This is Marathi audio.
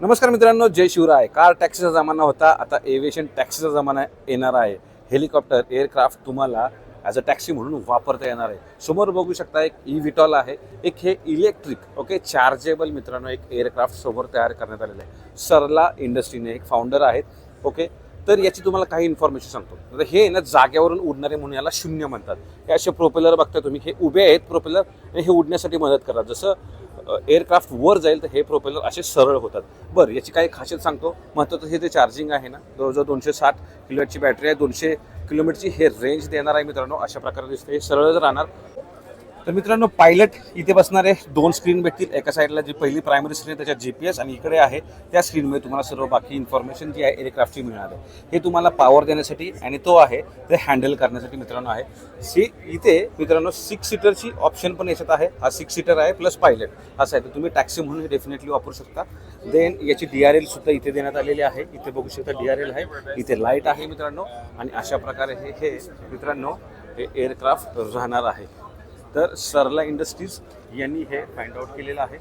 नमस्कार मित्रांनो जय शिवराय. कार टॅक्सीचा जमाना होता आता एव्हिएशन टॅक्सीचा जमाना येणार आहे. हेलिकॉप्टर एअरक्राफ्ट तुम्हाला ॲज अ टॅक्सी म्हणून वापरता येणार आहे. समोर बघू शकता एक ई विटॉल आहे. एक हे इलेक्ट्रिक ओके चार्जेबल मित्रांनो एक एअरक्राफ्ट समोर तयार करण्यात आलेलं आहे. सरला इंडस्ट्रीने एक फाउंडर आहेत ओके तर याची तुम्हाला काही इन्फॉर्मेशन सांगतो. तर हे ना जाग्यावरून उडणारे म्हणून याला शून्य म्हणतात. हे असे प्रोपेलर बघता तुम्ही. हे उभे आहेत प्रोपेलर आणि हे उडण्यासाठी मदत करतात. जसं एअरक्राफ्ट वर जाईल तर हे प्रोपेलर असे सरळ होतात. बरं याची काही खासियत सांगतो. महत्त्वाचं हे जे चार्जिंग आहे ना जवळजवळ दोनशे साठ किलोची बॅटरी आहे. दोनशे किलोमीटरची हे रेंज देणार आहे मित्रांनो. अशा प्रकारे दिसते हे सरळ राहणार तर मित्रांनो पायलट इथे बसणारे दोन स्क्रीन भेटतील. एका साईडला जी पहिली प्रायमरी स्क्रीन त्याच्या त्याच्यात जी पी एस आणि इकडे आहे त्या स्क्रीनमध्ये तुम्हाला सर्व बाकी इन्फॉर्मेशन जी आहे एअरक्राफ्टची मिळणार आहे. हे तुम्हाला पॉवर देण्यासाठी आणि तो आहे ते हँडल करण्यासाठी मित्रांनो आहे. सी इथे मित्रांनो सिक्स सीटरची ऑप्शन पण याच्यात आहे. हा सिक्स सीटर आहे प्लस पायलट असं आहे. तर तुम्ही टॅक्सी म्हणून हे डेफिनेटली वापरू शकता. देन याची डी आर एल सुद्धा इथे देण्यात आलेली आहे. इथे बघू शकता डी आर एल आहे. इथे लाइट आहे मित्रांनो. आणि अशा प्रकारे हे हे मित्रांनो हे एअरक्राफ्ट राहणार आहे. तर सरला इंडस्ट्रीज यांनी हे फाइंड आउट केलेलं आहे.